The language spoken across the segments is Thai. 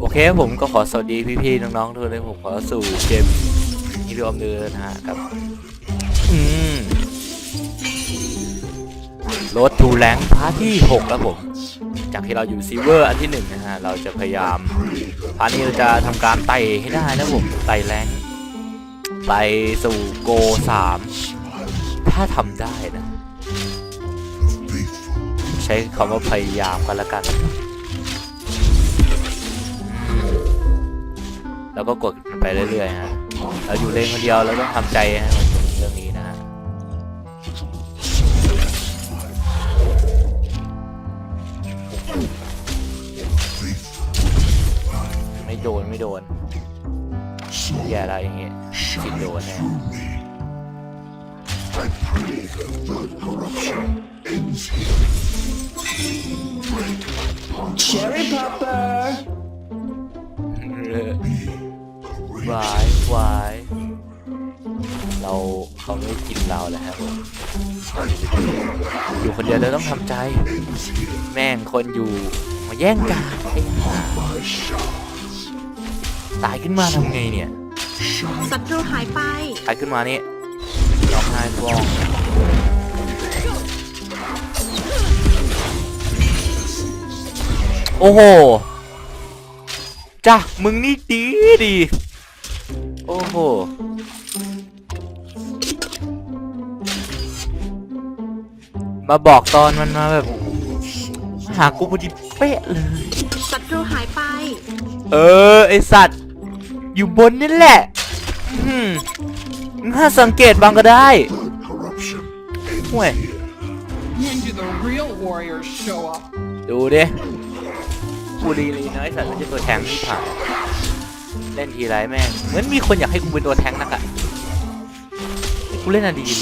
โอเคผมก็ขอสวัสดีพี่ๆน้องๆทุกคนเลยผมขอสู่เกมฮีโร่อมเดินนะฮะกับอืมรถทูแรงพาร์ทที่ 6 แล้วผม จากที่เราอยู่ซีเวอร์อันที่ 1 นะฮะ เราจะพยายามพาร์ทนี้เราจะทำการไต่ให้ได้นะผมไต่แรง ไต่สู่โก3ถ้าทำได้นะ ใช้คำว่าพยายามกันละกัน แล้วก็กดไปเรื่อยๆฮะเราอยู่เลนคนเดียวเราต้องทำใจฮะเรื่องนี้นะฮะไม่โดน ไม่โดน แย่แล้วอย่างงี้สิโดนแน่ Cherry Popper วายวายเราเขาไม่กินเราแล้วครับผมอยู่คนเดียวเราต้องทำใจ แม่งคนอยู่มาแย่งกันไอ้ห่าตายขึ้นมาทำไงเนี่ย ศัตรูหายไปตายขึ้นมานี่ร้องไห้ฟ้องโอ้โห จ้ะ มึงนี่ดีดี โอ้โห มาบอกตอนมันมาแบบ หากูพอดีเป๊ะเลย ศัตรูหายไป เออ ไอสัตว์ อยู่บนนี่แหละอืมมึงถ้าสังเกตบางก็ได้ห่วย When do the real warriors show up? ดูดิกูดีเลยน้อยสัตว์มันจะตัวแทงที่ผ่านเล่นทีไรแม่งเหมือนมีคนอยากให้กูเป็นตัวแทงนักอะกูเล่นอะดีดิ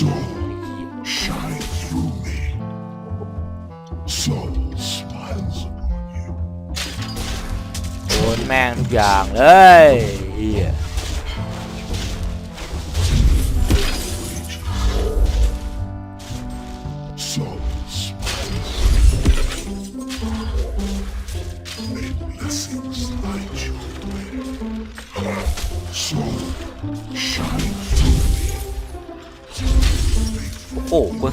โดนแม่งทุกอย่างเลย เฮียโอ้โหคน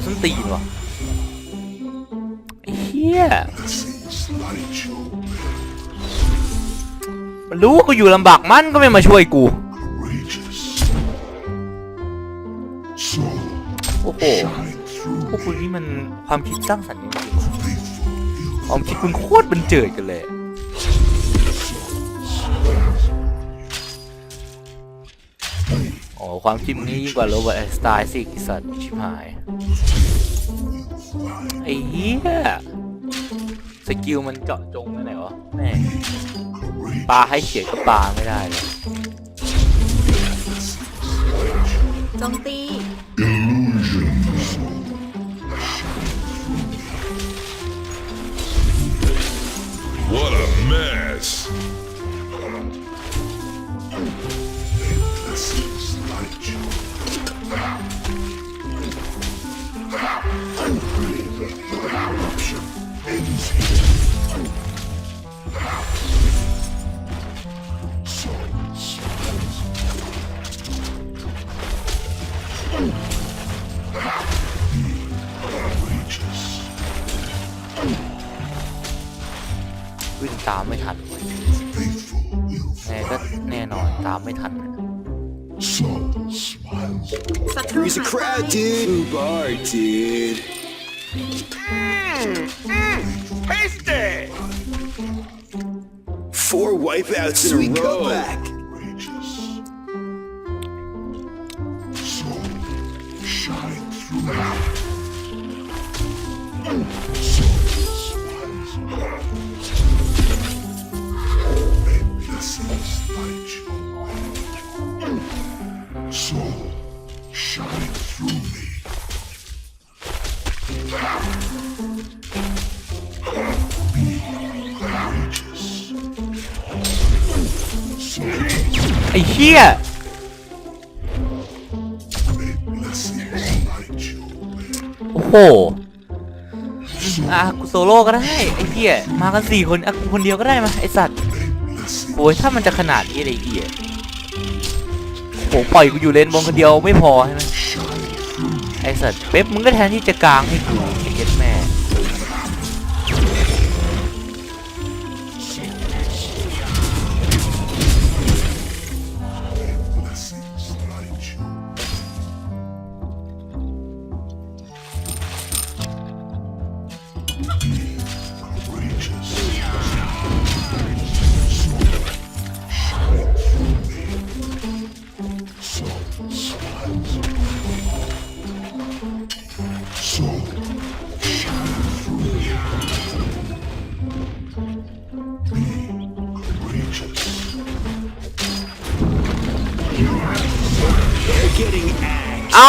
มันรู้ว่ากูอยู่ลำบากมันก็ไม่มาช่วยกู โอ้โหพวกคุณนี่มันความคิดสร้างสรรค์จริงๆความคิดคุณโคตรบันเจิดกันเลย โอ๋อความคิดมึงนี่ยิ่งกว่าโรเบิร์ตไอน์สไตน์สิสัตว์ชิบหาย ไอ้เหี้ยสกิลมันเจาะจงไปไหนวะแม่ ปลาให้เขียดก็ปลาไม่ได้เลย จงตี ตามไม่ทันเว้ยแน่ก็แน่นอนตามไม่ทันศัตรู He's a หาย crowd, ไป dude. Ooh, bar, dude. Four wipeouts in a row. Comeback. ไอ้เหี้ยโอ้โหอะกูโซโล่ก็ได้ไอ้เหี้ยมากันสี่คนอะกูคนเดียวก็ได้มาไอ้สัตว์โอ้ยถ้ามันจะขนาดนี้เลยเหี้ยโหปล่อยกูอยู่เลนบงคนเดียวไม่พอใช่ไหมไอ้สัตว์เป๊ปมึงก็แทนที่จะกลางให้กูไอ้เย็ดแม่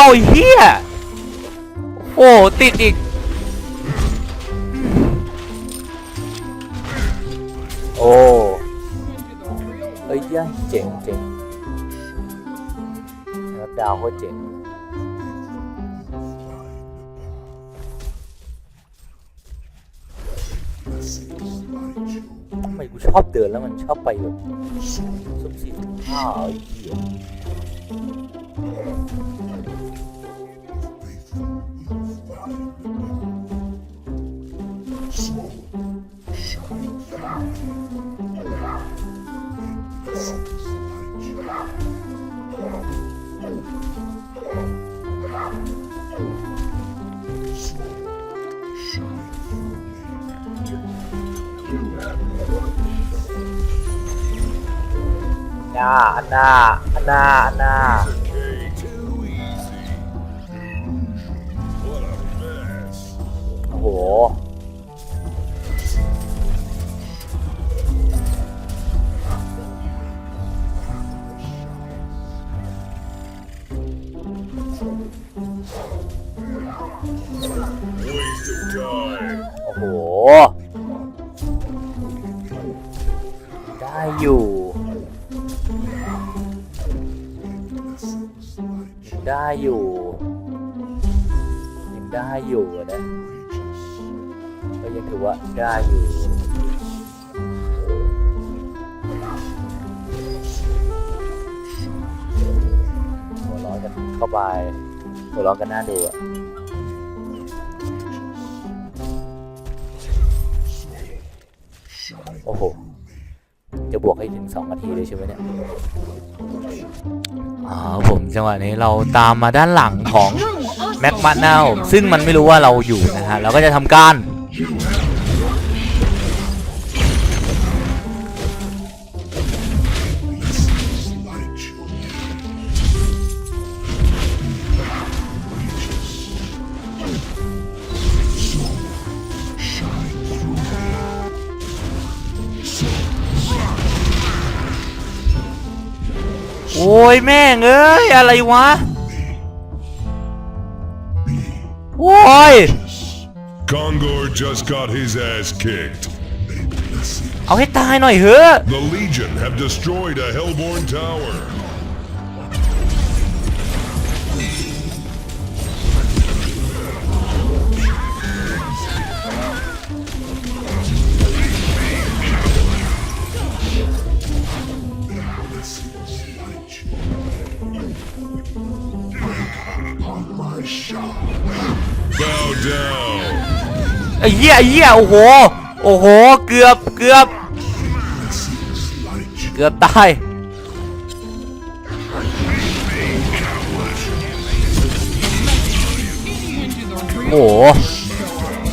าไอ้เฮียโอ้ติดอีก โอ้เฮ้ยเจ๋งเจ๋งแล้วดาวโคตรเจ๋งทำไมกูชอบเดินแล้วมันชอบไปแบบสุ่มสี่สุ่มห้าไอ้เหี้ย น้าอันหน้าอันหน้าอันหน้าโอ้โหโอ้โห ว่าได้อยู่หัวเร้อนกันเข้าไปหัวเร้อนกันน่าดูอะโอ้โห จะบวกให้ถึง2นาทีเลยใช่ไหมเนี่ยอ๋อผมจังหวะนี้เราตามมาด้านหลังของแม็กมาเนลซึ่งมันไม่รู้ว่าเราอยู่นะฮะ เราก็จะทำการ ยแม่งเอ้ย อะไรวะ โอ้ย Kongor just got his ass kicked. เอาให้ตายหน่อยเถอะ The Legion have destroyed a Hellborn tower. ไอ้เหี้ยไอ้เหี้ยโอ้โห โอ้โห เกือบเกือบเกือบตายโอ้โห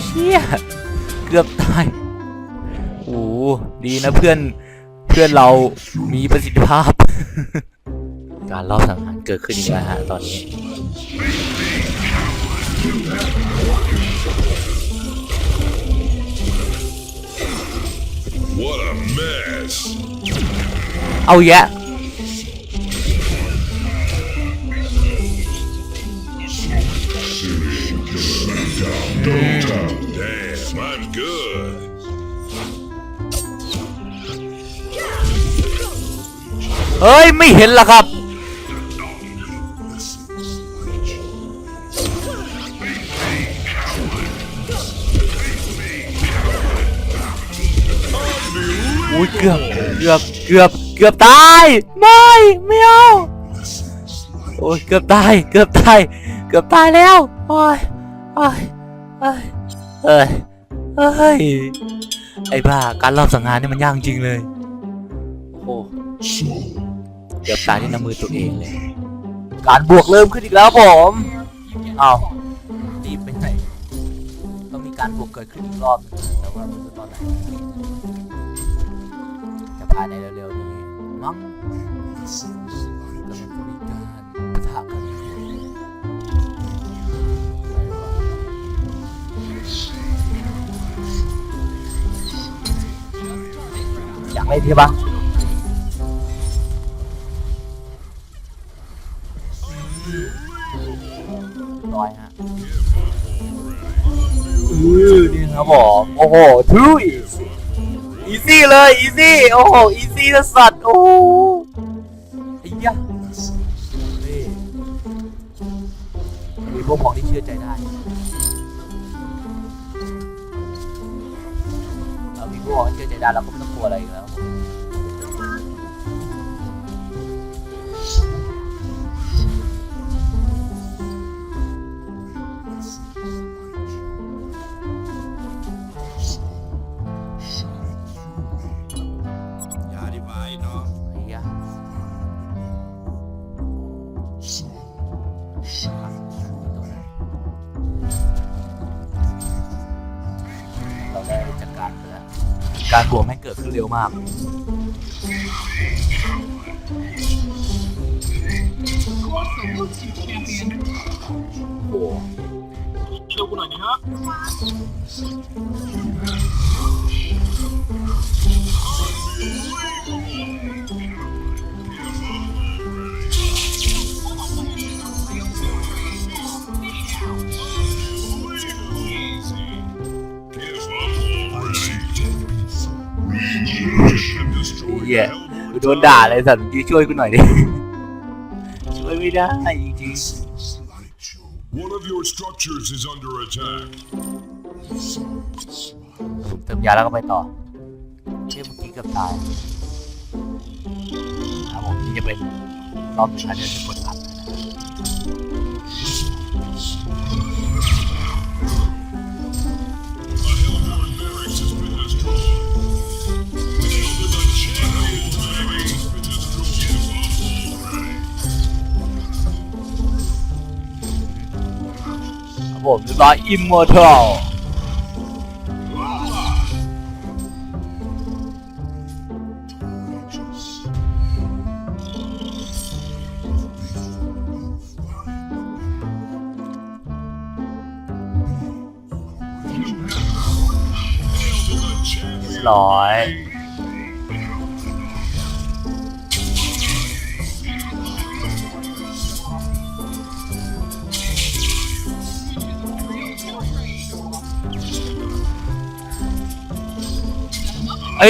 เชี่ยเกือบตายโอ้ดีนะเพื่อนเพื่อนเรามีประสิทธิภาพ การรอบสังหารเกิดขึ้นอีกแล้วฮะตอนนี้ What a mess. เอาแยะ Damn, I'm good. เฮ้ย ไม่เห็นละครับ เกือบเกือบเกือบตายไม่ไม่เอาโอ้ยเกือบตายเกือบตายเกือบตายแล้วโอ้ยโอ้ยโอ้ยเอ้ยเอ้ยไอ้บ้าการรอบสังหารนี่มันยากจริงเลยโอ้เกือบตายที่น้ำมือตัวเองเลย การบวกเริ่มขึ้นอีกแล้วผมเอาตีไปไหนต้องมีการบวกเกิดขึ้นอีกรอบแต่ว่าม่รู้ตอนไหน ภายในเร็วๆนี้มั้งกำลังจะมีการปะทะกันอยากเล่นใช่ปะร้อยฮะอือนี่ครับผมโอ้โหทูอี อีซี่เลย อีซี่ โอ้โห อีซี่สัตว์ โอ้ไอ้ยะนี่มีพวกของที่เชื่อใจได้เรามีพวกของที่เชื่อใจได้เราก็ไม่ต้องกลัวอะไรอีกแล้ว ร็วมาก โอ้โหช่วยกูหน่อยนะฮะ โดนด่าเลยสัตว์เมื่อกี้ช่วยกูหน่อยดิ ช่วยไม่ได้จริง One of your structures is under attack. ๆเติมยาแล้วก็ไปต่อเชื่อเมื่อกี้เกือบตายครับผมนี่จะเป็นรอบสุดท้ายที่จะกดอัด ผมเรียบร้อย Immortal เรียบร้อย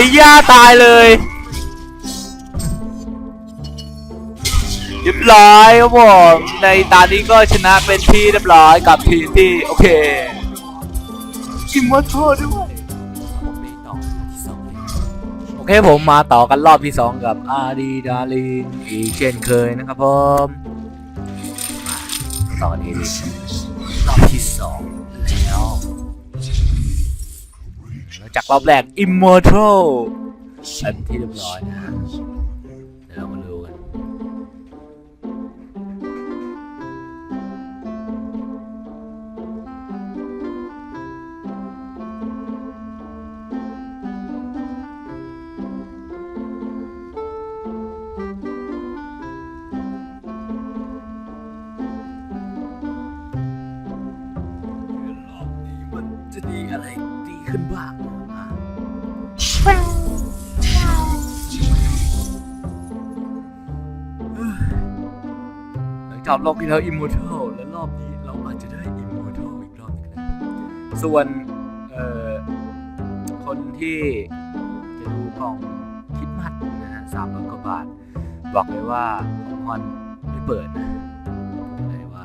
ยย่าตายเลยเรียบร้อยครับผมในตานี้ก็ชนะเป็นที่เรียบร้อยกับทีที่โอเคกิมวัตโชด้วยโอเคผมมาต่อกันรอบที่ 2 กับอาดีดาลีนอีกเช่นเคยนะครับผมต่อนี้รอบที่ 2 จากรอบแรก Immortal เป็นที่เรียบร้อยนะฮะเดี๋ยวเรามาดูกันรอบนี้มันจะดีอะไรดีขึ้นบ้าง หลังจารอบที่แล้ว Immortal และรอบนี้เราอาจจะได้ Immortal อีกรอบหนึงนะส่วนเอ่อคนที่จะดูกล่องคิดมัดนะฮะสามร้อยกว่าบาท บอกเลยว่าของฮอนไม่เปิดนะบอกเลยว่า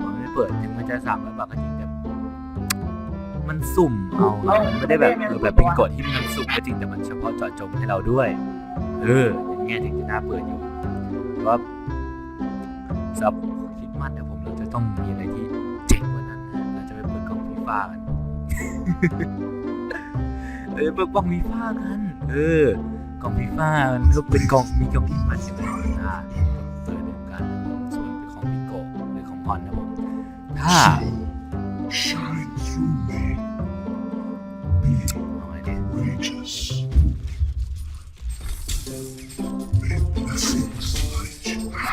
ฮอนไม่เปิดถึงมันจะสามร้อยบาทก็จริงแต่มันสุ่มเอามันไม่ได้แบบเออแบบเป็นกฎที่มันสุ่มก็จริงแต่มันเฉพาะเจาะจงให้เราด้วย เอออย่างเงี้ยถึงจะน่าเปิดอยู่ว่า สำหรับคริดมันเนี่ยผมเราจะต้องมีอะไรที่เจ๋งกว่านั้นนะเราจะไปเปิดกล่องฟีฟ่ากันเออเปิดกล้องฟีฟ่ากัน เออกล่องฟีฟ่ามันก็เป็นกล่องมีกล่องฟีฟ่าใช่ไหมอ่าเปิดเหมือนกันส่วนเป็นของบิโกหรือของพอนนะผมถ้า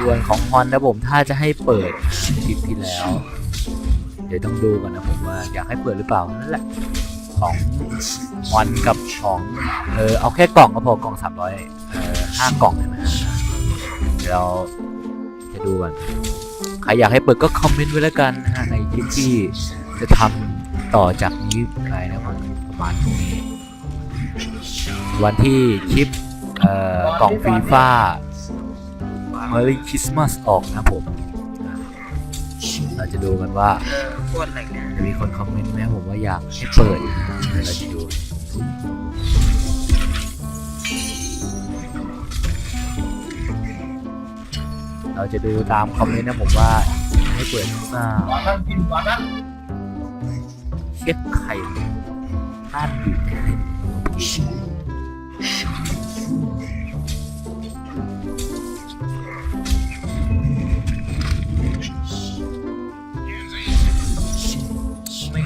ส่วนของฮอนนะผมถ้าจะให้เปิดคลิปที่แล้ว เดี๋ยวต้องดูกันนะผมว่าอยากให้เปิดหรือเปล่านั่นแหละของฮอนกับของเออเอาแค่กล่องก็พอกล่องสามร้อยเออห้ากล่องใช่ไหมฮะเดี๋ยวเราจะดูกันใครอยากให้เปิดก็คอมเมนต์ไว้แล้วกันนะฮะในคลิปที่จะทำต่อจากนี้ไปนะครับประมาณพรุ่งนี้ วันที่คลิปเออกล่องฟีฟ่า Merry Christmas ออกนะผมอะเราจะดูกันว่าจะมีคนคอมเมนต์ไหมผมว่าอยากให้เปิดนะเดี๋ยวเราจะดูเราจะดูตามคอมเมนต์นะผมว่าให้เปิดหรือเปล่าก่อนนั้นกินก่อนนั้นเช็คไข่นั่นอยู่ไหน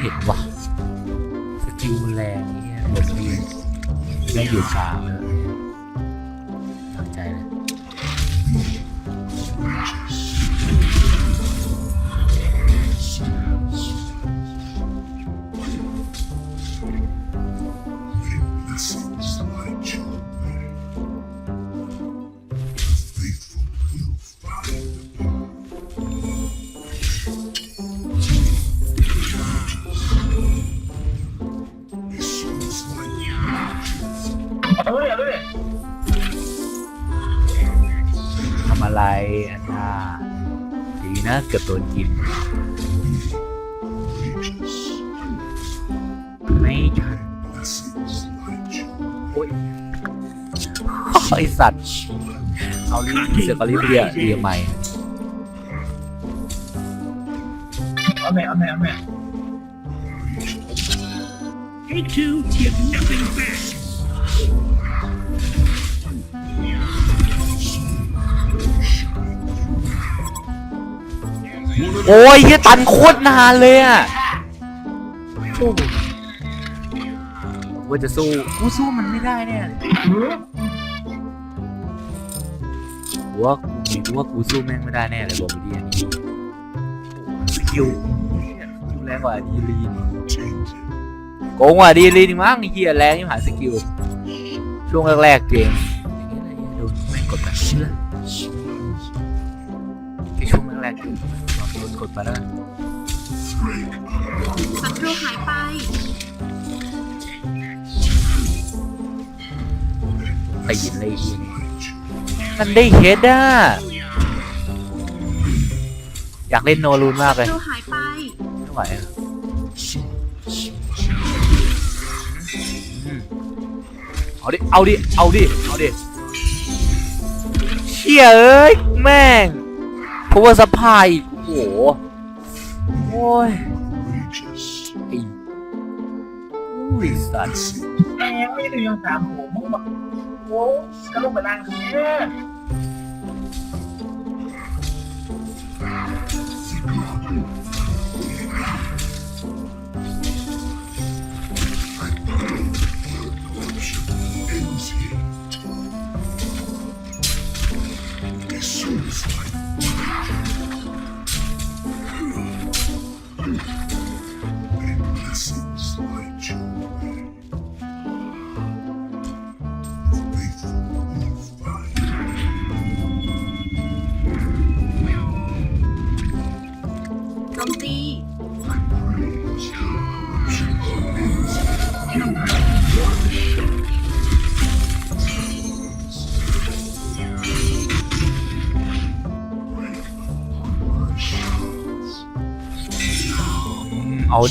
ห็นว่ะสกิลมันแรงนี่เนี่ยผมดีได้อยู่กลางเลย โดนกิน Regis. ไม่ทัน Blessings light your โอ้ยไอสัตว์ เอาลิเสือกเอาลิเรียเรียใหม่เอาแม่เอาแม่เอาแม่ โอ้ยเฮียตันโคตรนานเลยอะโอ้ว่าจะสู้กูสู้มันไม่ได้เนี่ยกูว่ากูมีกูว่ากูสู้แม่งไม่ได้แน่เลยบอกดีอันนี้สกิลเหี้ยสกิลแรงกว่าดีลีนโกงกว่าดีลีนอีกมั้งไอ้เหี้ยแรงยิ่งหาสกิลช่วงแรกๆเกมอย่างนี้เลยโดนแม่งกดแบบนี้เลยแค่ช่วงแรกๆเกมโดนกดไปแล้วกันศัตรูหายไปตีนเลยทีนี้มันได้เฮดอะอยากเล่นโนรูนมากเลศัยตรูหายไป ไม่ไหวอะอืมเอาดิ เอาดิ เอาดิ เอาดิเชี่ยเอ้ย แม่งเพราะว่าสปาย โอ้โหโอ้ย Regis. ไอ้อุ้ยสัตว์แม่งไม่ได้ยังสามหัวมึงแบบโอ้กระโดดไปล่างเนี่ย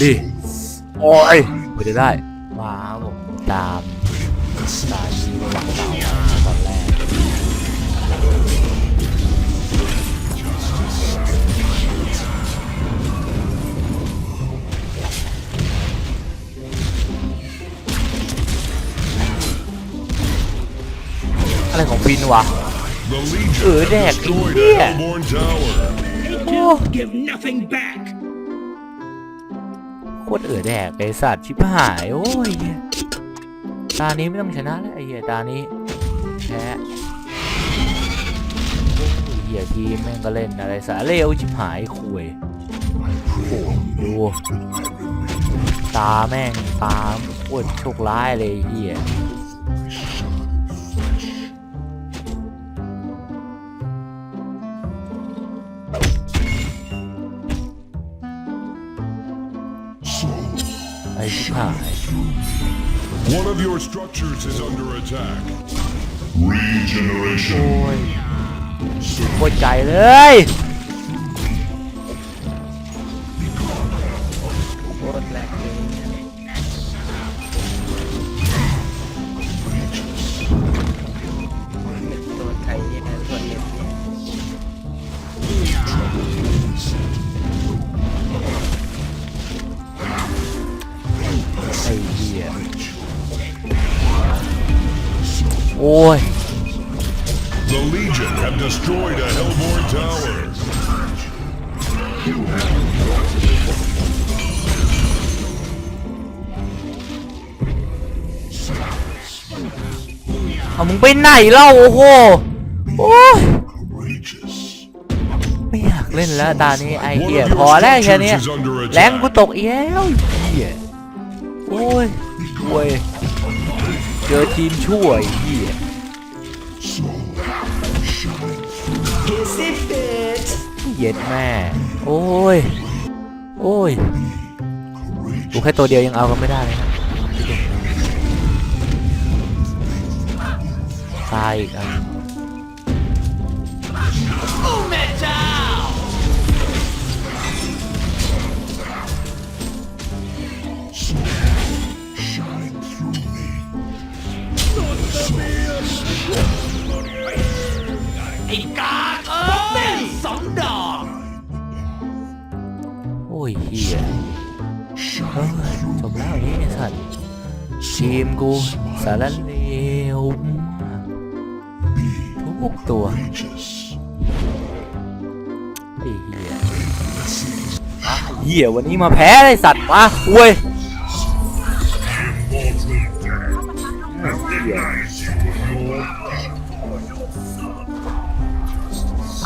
ดิ โอ้ยไม่ได้ได้มาครับผมตามตามที่ระหว่างเต่าตอนแรกอะไรของฟินวะ The Legion Ừ, have đẹp, destroyed ý a à. Hellborn tower. give nothing back โคตรเอือแดกไอสัตว์ชิบหายโอ้ยตานี้ไม่ต้องชนะแล้วไอเหี้ยตานี้แพ้ไอเหี้ยทีมแม่งก็เล่นอะไรสาเลวชิบหายคุยโอ้ดูตาแม่งตาโคตรโชคร้ายเลยไอเหี้ย ไอ้ชิบหาย One of your structures is under attack. โอ้ยโคตรใจเลย เอามึงไปไหนเล่าโอ้โหโอ้ไม่อยากเล่นแล้วตานี้ไอ้เหี้ยพอแล้วแค่นี้แรงกูตกอีกแล้วเหี้ยโอ้ยโอ้ยเจอทีมช่วยเหี้ยเย็ดแม่โอ้ยโอ้ยกูแค่ตัวเดียวยังเอากันไม่ได้เลยนะ ตายอีกอันโอ้ยเฮียเฮ้ยจบแล้วอย่างนี้ไอ้สัตว์ทีมกูสารเล กตัวไอ้เฮียอะเฮียวันนี้มาแพ้ไอ้สัตว์มาคุย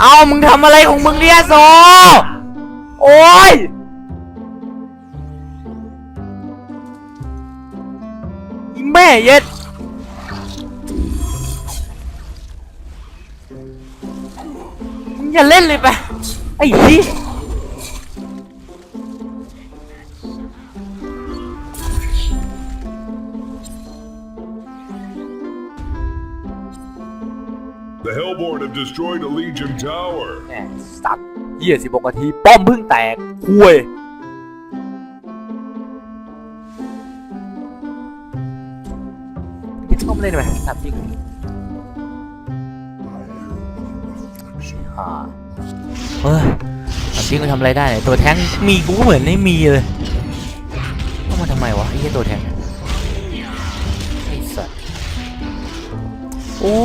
เอามึงทำอะไรของมึงเนี่ยโซ โอ้ยอีแม่เย็ด มึงอย่าเล่นเลยไปะไอ้ที่ The Hellborn have destroyed a Legion tower. แม่สัตว์เหี้ยสิบกนาที ป้อมเพิ่งแตกคุยยังเข้ามาเล่นไหมสัตว์จริง ฮ่าเฮ้ยถามจริงมันทำอะไรได้เนี่ยตัวแท้งมีกูก็เหมือนไม่มีเลยเข้ามาทำไมวะไอ้เหี้ยตัวแท้งเนี่ยไอ้สัตว์โอ้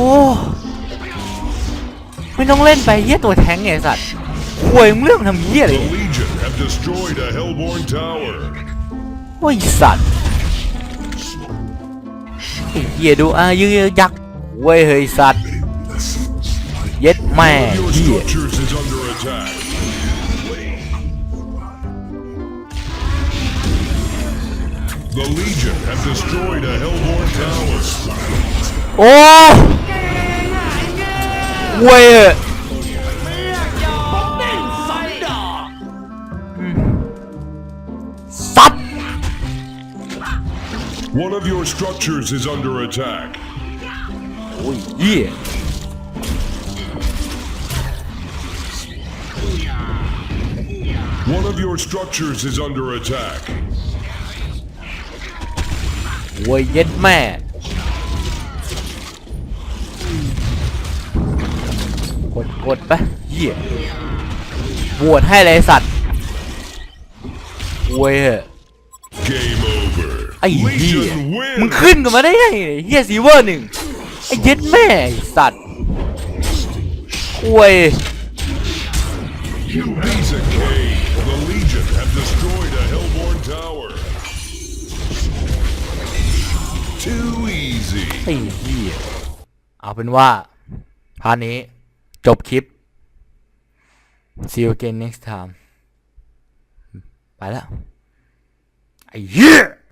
ไม่ต้องเล่นไปเหี้ยตัวแท้งไงไอ้สัตว์ควยมึงเรื่องทำเหี้ยอะไร The เนี่ย Legion have destroyed a Hellborn tower. โอ้ยสัตว์ไอ้เหี้ยดูอะยือยักษ์เว้ยเฮ้ยสัตว์ เย็ดแม่ One of your เหี้ย structures is under attack. The Legion have destroyed a Hellborn tower. โอ้เว้ยอืมสัตว์ One of your structures is under attack. โอ้ One of your structures is under attack. โวยเย็ดแม่ กดกดไปเหี้ยบวชให้เลยไอ้สัตว์โวยเหอะ Game over. ไอ้เหี้ย Legion มึง wins. ขึ้นกันมาได้ยังไงเนี่ยเฮียซีเวอร์หนึ่งไอ้เย็ดแม่ไอ้สัตว์โวย Piece of cake. The Legion have destroyed a Hellborn tower. Too easy. ไอ้เหี้ยเอาเป็นว่าพาร์ทนี้ จบคลิป see you again next time ไปแล้ว ไอ้เหี้ย